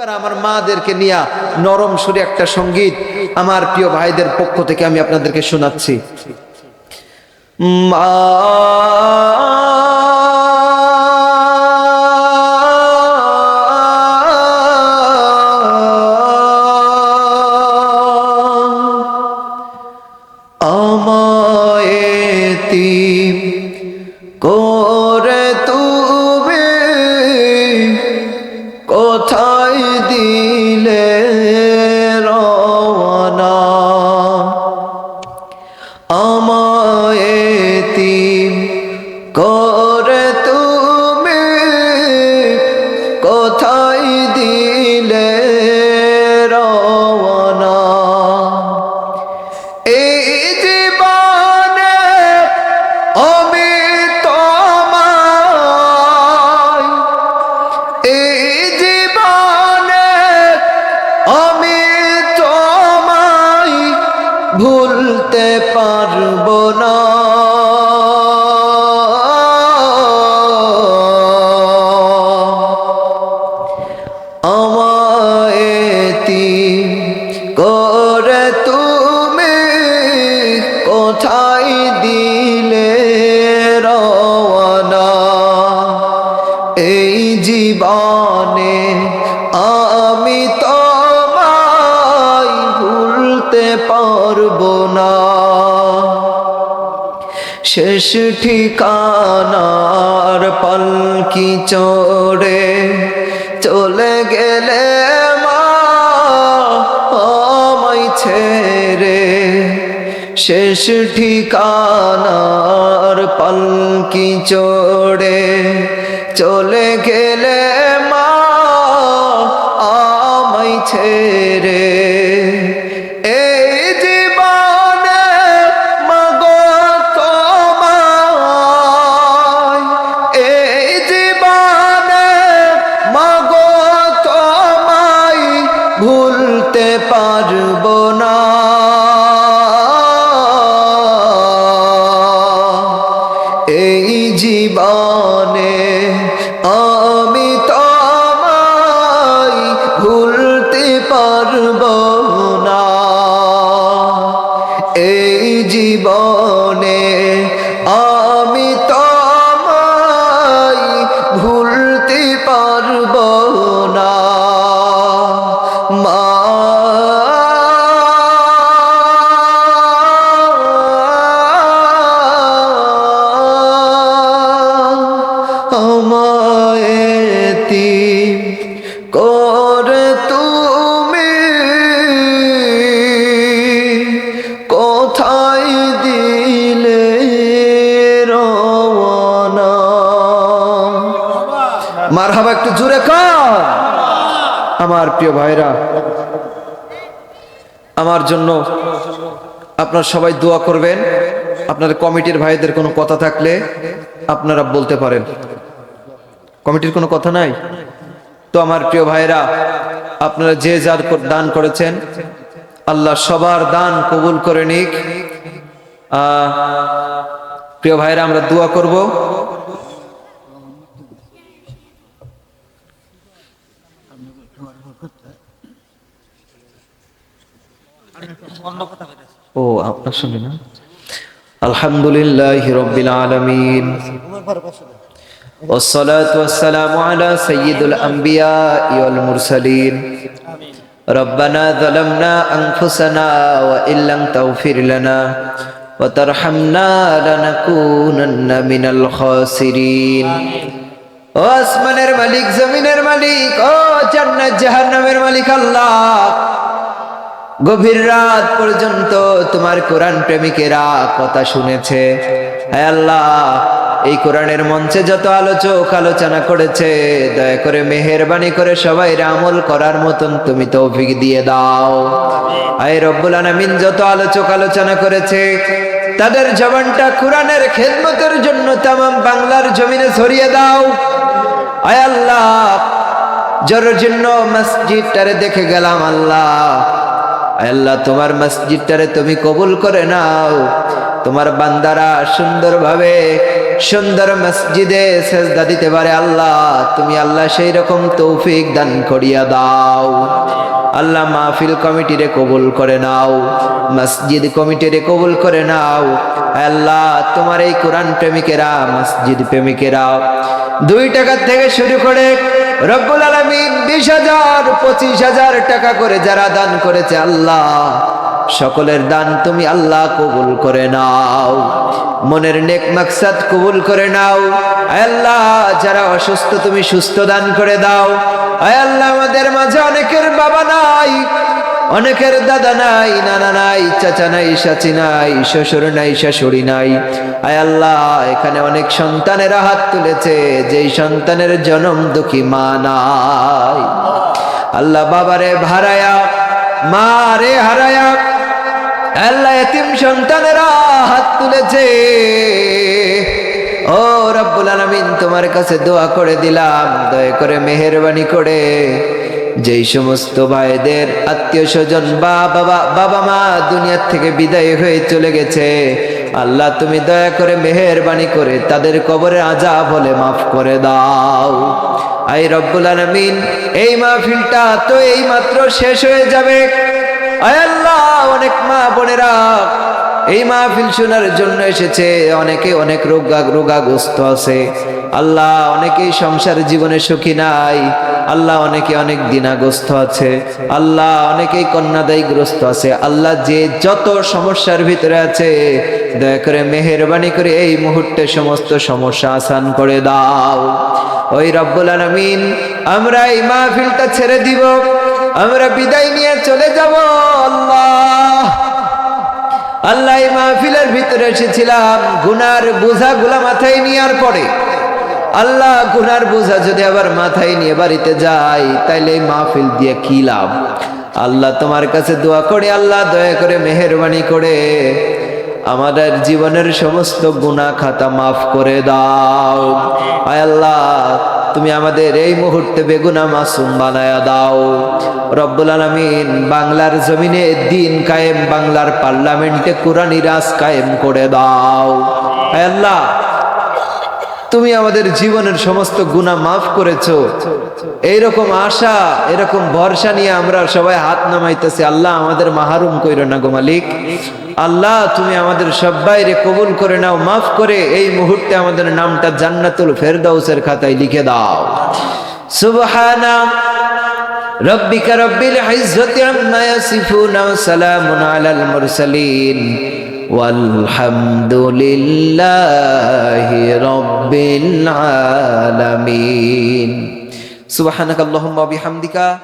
এবার আমার মাদেরকে নিয়ে নরম সুরে একটা সংগীত আমার প্রিয় ভাইদের পক্ষ থেকে আমি আপনাদেরকে শোনাচ্ছি। মা পারব না। আমায় এতিম করে তুমি কোথায় দিলে রওনা এই জীবনে আমি তোমায় ভুলতে পারব না। শেষ ঠিকানার পালকি চড়ে চলে গেলে মা আমায় ছেড়ে। শেষ ঠিকানার পালকি চড়ে চলে গেলে মা আমায় ছেড়ে। মার হাবা একটু জোরে কর। আমার প্রিয় ভাইরা, আমার জন্য আপনার সবাই দোয়া করবেন। আপনার কমিটির ভাইদের কোনো কথা থাকলে আপনারা বলতে পারেন। কমিটির কোনো কথা নাই? তো আমার প্রিয় ভাইরা, আপনারা যে যার দান করেছেন, আল্লাহ সবার দান কবুল করে নিক। প্রিয় ভাইরা, আমরা দোয়া করব। ও আপনার সঙ্গে না আলহামদুলিল্লাহ রব্বিল আলামিন والصلاة والسلام على سيد الأنبياء والمرسلين ربنا ظلمنا أنفسنا وإن لم تغفر لنا وترحمنا لنكونن من الخاسرين আসমানের মালিক, জমিনের মালিক, ও জান্নাত, জাহান্নামের মালিক আল্লাহ। গভীর রাত পর্যন্ত তোমার কোরআন প্রেমিকেরা কথা শুনেছে। হায় আল্লাহ, এই কোরআনের মঞ্চে যত আলোচক আলোচনা করেছে, দয়া করে মেহেরবানি করে সবাই আমল করার মতন তুমি তৌফিক দিয়ে দাও। আয় রব্বুল আলামিন, যত আলোচক আলোচনা করেছে, তাদের জবানটা কোরআনের খেদমতের জন্য তামাম বাংলার জমিনে ছড়িয়ে দাও। আল্লাহ, জোর জন্য মসজিদটারে দেখে গেলাম আল্লাহ। আল্লাহ, তোমার মসজিদটারে তুমি কবুল করে নাও। তোমার বান্দারা সুন্দরভাবে সুন্দর মসজিদে সেজদা দিতে পারে আল্লাহ। তুমি আল্লাহ সেই রকম তৌফিক দান করিয়া দাও। আল্লাহ মাহফিল কমিটিরে কবুল করে নাও, মসজিদ কমিটিরে কবুল করে নাও। আল্লাহ, তোমার এই কোরআন প্রেমিকেরা, মসজিদ প্রেমিকেরা, দুই টাকা থেকে শুরু করে রব্বুল আলমিন বিশ হাজার, পঁচিশ হাজার টাকা করে যারা দান করেছে আল্লাহ, সকলের দান তুমি আল্লাহ কবুল করে নাও, মনের নেক মাকসাদ কবুল করে নাও। আল্লাহ, যারা অসুস্থ তুমি সুস্থ দান করে দাও। আয় আল্লাহ, আমাদের মাঝে নাই অনেকের দাদা নাই, নানা নাই, চাচা নাই, চাচি নাই, শ্বশুর নাই, শাশুড়ি নাই। আয় আল্লাহ, এখানে অনেক সন্তানেরা হাত তুলেছে, যেই সন্তানের জনম দুঃখী মা নাই। আল্লাহ বাবারে ভাড়ায়া মা রে হারায়া, আল্লাহ এতিম সন্তানেরা হাত তুলেছে। ও রব্বুল আলামিন, তোমার কাছে দোয়া করে দিলাম, দয়া করে মেহেরবানি করে। যেই সমস্ত ভাইদের আত্মীয় স্বজন বা, বাবা বাবা মা দুনিয়ার থেকে বিদায় হয়ে চলে গেছে, আল্লাহ তুমি দয়া করে মেহেরবানি করে তাদের কবরে আজাব হলে মাফ করে দাও। আই রব্বুল আলামিন, এই মাহফিলটা তো এই মাত্র শেষ হয়ে যাবে। আয় আল্লাহ, অনেক মা বোনেরা এই মাহফিল শোনার জন্য এসেছে, অনেকে অনেক রোগা, রোগাগ্রস্ত আছে। আল্লাহ অনেকেই সংসার জীবনে সুখী নাই। আল্লাহ অনেকে অনেক দিনাগ্রস্ত আছে, আল্লাহ অনেকেই কন্যাদায়ীগ্রস্ত আছে, আল্লাহ যে যত সমস্যার ভিতরে আছে, দয়া করে মেহরবানি করে এই মুহূর্তে সমস্ত সমস্যা আসান করে দাও। ওই রব্বুল আলামিন, আমরা এই মাহফিলটা ছেড়ে দিব, আমরা বিদায় নিয়ে চলে যাব, আল্লাহ। আল্লাহ মাহফিলের ভিতরে এসেছিলাম, গুনার বোঝা গুলা মাথায় নেওয়ার পরে। আল্লাহ গুনার বোঝা যদি আবার মাথায় নিয়ে বাড়িতে যাই তাইলে এই মাহফিল দিয়ে কি লাভ? আল্লাহ তোমার কাছে দোয়া করে, আল্লাহ দয়া করে, মেহরবানি করে আমাদের জীবনের সমস্ত গুনাহ খাতা মাফ করে দাও। আয় আল্লাহ, তুমি আমাদের এই মুহূর্তে বেগুনা মাসুম বানায়া দাও। রব্বুল আলামিন বাংলার জমিনে দিন কায়েম, বাংলার পার্লামেন্টে কোরআন রাজ কায়েম করে দাও। আয় আল্লাহ তুমি আমাদের জীবনের সমস্ত গুণা মাফ করেছো এইরকম আশা এরকম ভরসা নিয়ে আমরা সবাই হাত নামাইতেছি আল্লাহ আমাদের মাহারুম কইরো না গো মালিক আল্লাহ তুমি আমাদের সবাইরে কবুল করে নাও মাফ করে এই মুহূর্তে আমাদের নামটা জান্নাতুল ফেরদাউসের খাতায় লিখে দাও সুবহানা ربك رب العزة عما يصفون وسلام على المرسلين আলহামদুলিল্লাহ রব্বিল আলামিন। সুবহানাকাল্লাহুম্মা বিহামদিকা।